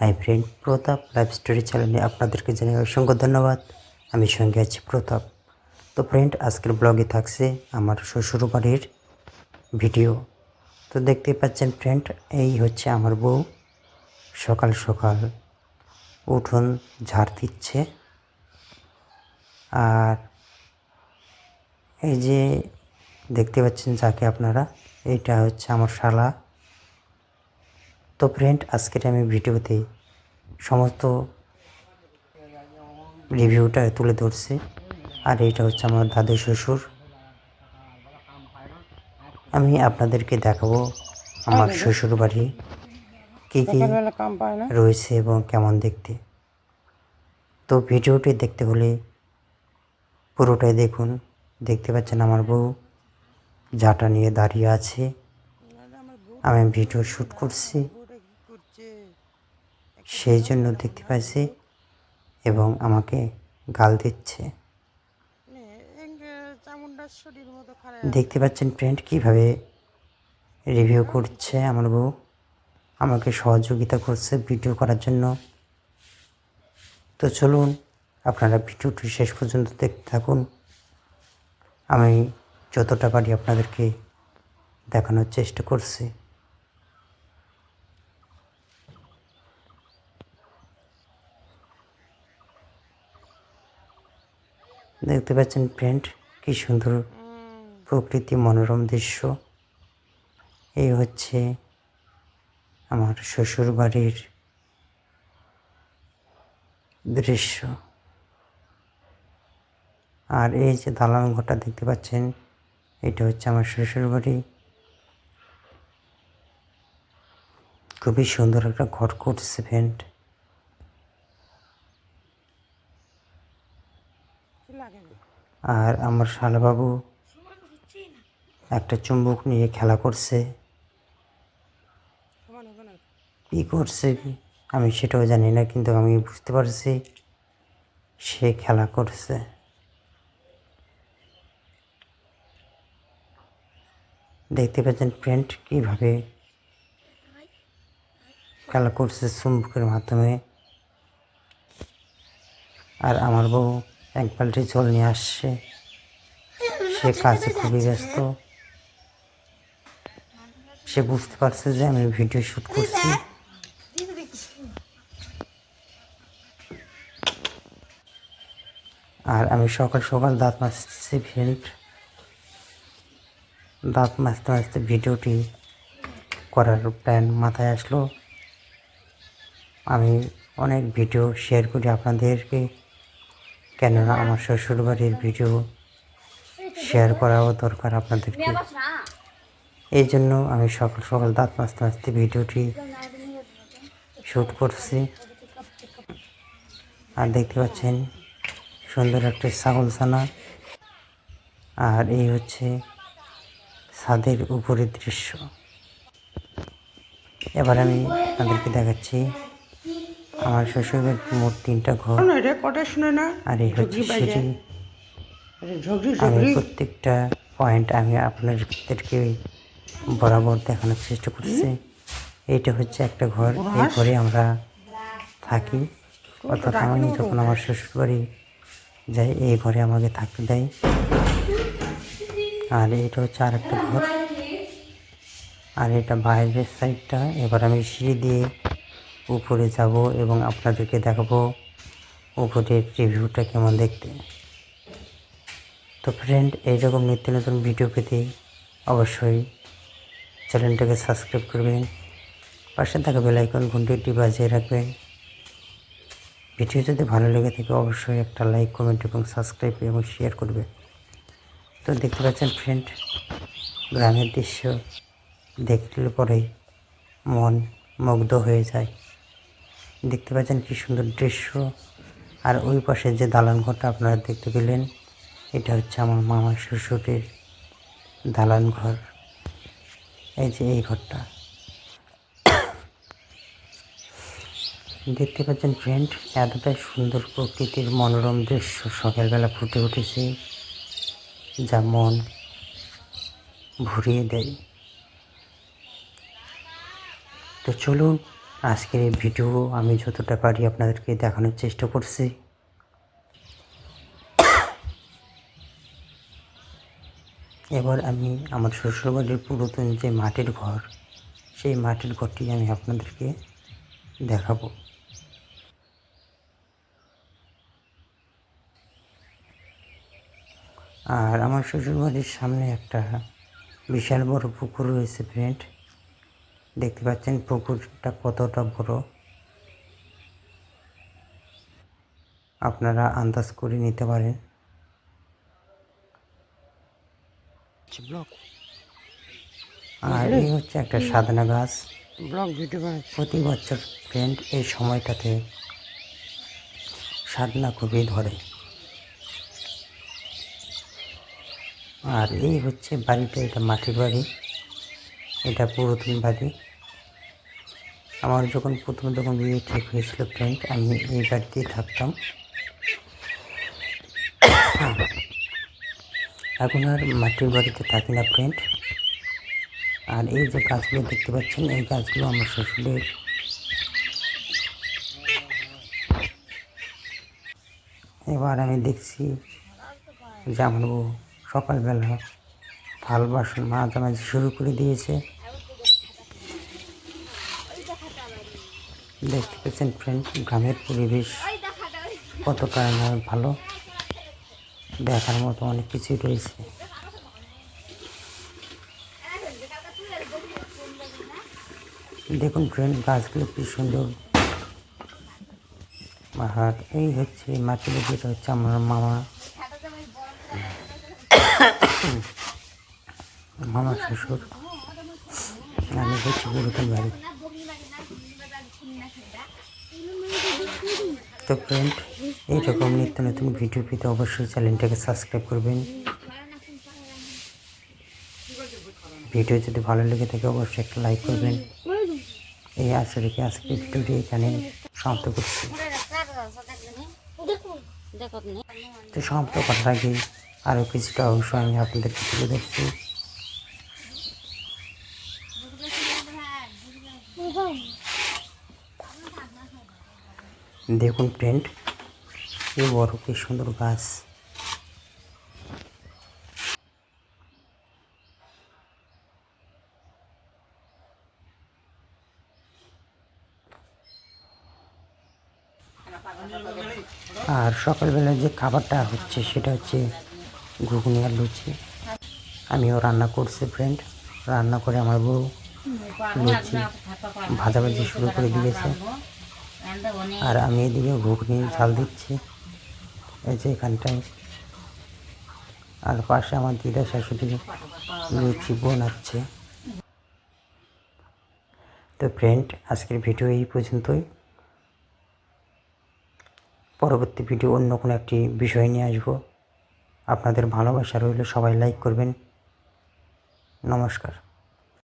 Hi friend Pratap live story চ্যানেলে আপনাদেরকে জানাই অসংখ্য ধন্যবাদ। আমি সঙ্গে আছি প্রতাপ। তো ফ্রেন্ড, আজকের ব্লগে থাকছে আমার শ্বশুর বাড়ির ভিডিও। তো দেখতে পাচ্ছেন ফ্রেন্ড, এই হচ্ছে আমার বউ। সকাল সকাল উঠোন ঝাড় দিচ্ছে। আর এই যে দেখতে পাচ্ছেন যাকে আপনারা এইটা হচ্ছে আমার শালা। তো ফ্রেন্ড আজকের আমি ভিডিওতে সমস্ত রিভিউটা তুলে ধরছি। আর এটা হচ্ছে আমার দাদু শ্বশুর। আমি আপনাদেরকে দেখাবো আমার শ্বশুর বাড়ি কী কী রয়েছে এবং কেমন দেখতে। তো ভিডিওটি দেখতে হলে পুরোটাই দেখুন। দেখতে পাচ্ছেন আমার বউ জাটা নিয়ে দাঁড়িয়ে আছে। আমি ভিডিও শ্যুট করছি। সেই জন্য দেখতে পাচ্ছি এবং আমাকে গাল দিচ্ছে। দেখতে পাচ্ছেন ফ্রেন্ড কীভাবে রিভিউ করছে আমার বউ। আমাকে সহযোগিতা করছে ভিডিও করার জন্য। তো চলুন, আপনারা ভিডিওটি শেষ পর্যন্ত দেখতে থাকুন। আমি যতটা পারি আপনাদেরকে দেখানোর চেষ্টা করছি। দেখতে পাচ্ছেন ফ্রেন্ড কি সুন্দর প্রকৃতি মনোরম দৃশ্য। এই হচ্ছে আমার শ্বশুর বাড়ির দৃশ্য। আর এই যে দালান ঘরটা দেখতে পাচ্ছেন, এটা হচ্ছে আমার শ্বশুর বাড়ি খুবই সুন্দর একটা ঘর করছে ফ্রেন্ড কি লাগে না আর আমার শালাবাবু একটা চুম্বক নিয়ে খেলা করছে। কী করছে আমি সেটাও জানি না, কিন্তু আমি বুঝতে পারছি সে খেলা করছে। দেখতে পাচ্ছেন ফ্রেন্ড কীভাবে খেলা করছে চুম্বকের মাধ্যমে। আর আমার বউ এক বালতি জল নিয়ে আসছে। সে কাজে খুবই ব্যস্ত। সে বুঝতে পারছে যে আমি ভিডিও শ্যুট করছি। আর আমি সকাল সকাল দাঁত মাজতেছি ফ্রেন্ড। দাঁত মাজতে মাজতে ভিডিওটি করার প্ল্যান মাথায় আসলো। আমি অনেক ভিডিও শেয়ার করি আপনাদেরকে। কেননা আমার শ্বশুরবাড়ির ভিডিও শেয়ার করাও দরকার আপনাদেরকে। এই জন্য আমি সকাল সকাল দাঁত মাজতে মাজতে ভিডিওটি শ্যুট করছি। আর দেখতে পাচ্ছেন, সুন্দর একটা ছাগল ছানা। আর এই হচ্ছে ছাদের উপরের দৃশ্য। এবার আমি আপনাদেরকে দেখাচ্ছি আমার শ্বশুরের মোট তিনটা ঘর। এটা শুনে না? আর এই হচ্ছে আমি প্রত্যেকটা পয়েন্ট আমি আপনাদেরকে বরাবর দেখানোর চেষ্টা করছি। এইটা হচ্ছে একটা ঘর। এই ঘরে আমরা থাকি। অর্থাৎ আমি যখন আমার শ্বশুর বাড়ি যাই এই ঘরে আমাকে থাকতে দেয়। আর এটা হচ্ছে আর একটা ঘর। আর এটা বাইরের সাইডটা এবার আমি সিঁড়ি দিয়ে উপরে যাব এবং আপনাদেরকে দেখাবো উপরের রিভিউটা কেমন দেখতে। তো ফ্রেন্ড এইরকম নিত্য নতুন ভিডিও পেতে অবশ্যই চ্যানেলটাকে সাবস্ক্রাইব করবেন, পাশে থাকা বেলাইকন ঘন্টিটি বাজিয়ে রাখবেন। ভিডিও যদি ভালো লেগে থাকে অবশ্যই একটা লাইক কমেন্ট এবং সাবস্ক্রাইব এবং শেয়ার করবে তো দেখতে পাচ্ছেন ফ্রেন্ড গ্রামের দৃশ্য দেখলে পরেই মন মুগ্ধ হয়ে যায়। দেখতে পাচ্ছেন কি সুন্দর দৃশ্য। আর ওই পাশে যে দালান ঘরটা আপনারা দেখতে পেলেন, এটা হচ্ছে আমার মামা শ্বশুরের দালান ঘর। এই যে এই ঘরটা। দেখতে পাচ্ছেন ফ্রেন্ড এতটাই সুন্দর প্রকৃতির মনোরম দৃশ্য সকালবেলা ফুটে উঠেছে, যা মন ভরিয়ে দেয়। তো চলুন আজকের এই ভিডিও আমি যতটা পারি আপনাদেরকে দেখানোর চেষ্টা করছি। এবার আমি আমার শ্বশুরবাড়ির পুরাতন যে মাটির ঘর, সেই মাটির ঘরটি আমি আপনাদেরকে দেখাবো। আর আমার শ্বশুরবাড়ির সামনে একটা বিশাল বড় পুকুর রয়েছে ফ্রেন্ড দেখতে পাচ্ছেন পুকুরটা কতটা বড়। আপনারা আন্দাজ করে নিতে পারেন। আর এই হচ্ছে একটা সাদনা গাছ। প্রতি বছর ফ্রেন্ড এই সময়টাতে সাদনা খুবই ধরে। আর এই হচ্ছে বাড়িটা, এটা মাটির বাড়ি। এটা পুরাতন বাড়ি। আমার যখন প্রথম যখন বিয়ে ঠিক হয়েছিল ফ্রেন্ড আমি এই বাড়িতেই থাকতাম। এখন আর মাটির বাড়িতে থাকি না ফ্রেন্ড আর এই যে গাছগুলো দেখতে পাচ্ছেন, এই গাছগুলো আমার শ্বশুরের। এবার আমি দেখছি যে আমার সকালবেলা থাল বাসন মাঝামাঝি শুরু করে দিয়েছে। দেখতে পাচ্ছেন ফ্রেন্ড গ্রামের পরিবেশ কতটা ভালো, দেখার মতো অনেক কিছুই রয়েছে। দেখুন ফ্রেন্ড গাছগুলো কি সুন্দর। আর এই হচ্ছে মাটির যেটা হচ্ছে আমার মামা। মামা শ্বশুর। আমি হচ্ছে পুরোটাই বাড়ি। তো ফ্রেন্ড এইরকম নিত্য নতুন ভিডিও পেতে অবশ্যই চ্যানেলটাকে সাবস্ক্রাইব করবেন। ভিডিও যদি ভালো লেগে থাকে, অবশ্যই একটা লাইক করবেন। এই আশা রেখে আজকে ভিডিওটি এখানে সমাপ্ত করছি। তো সমাপ্ত করার আগে আরও কিছুটা অংশ আমি আপনাদেরকে তুলে ধরছি। দেখুন ফ্রেন্ড কি বড়, কি সুন্দর গাছ। আর সকালবেলা যে খাবারটা হচ্ছে, সেটা হচ্ছে ঘুগনি আর লুচি। আমিও রান্না করছি ফ্রেন্ড রান্না করে আমার বউ লুচি ভাজাভাজি শুরু করে দিয়েছে। আর আমি এদিকে ঘুগনি, ঝাল দিচ্ছি। এই যে এখানটায়। আর পাশে আমার দিদা শাশুড়ি লুচি বোনাচ্ছে। তো ফ্রেন্ড আজকের ভিডিও এই পর্যন্তই। পরবর্তী ভিডিও অন্য কোনো একটি বিষয় নিয়ে আসব। আপনাদের ভালোবাসা রইল, সবাই লাইক করবেন। নমস্কার।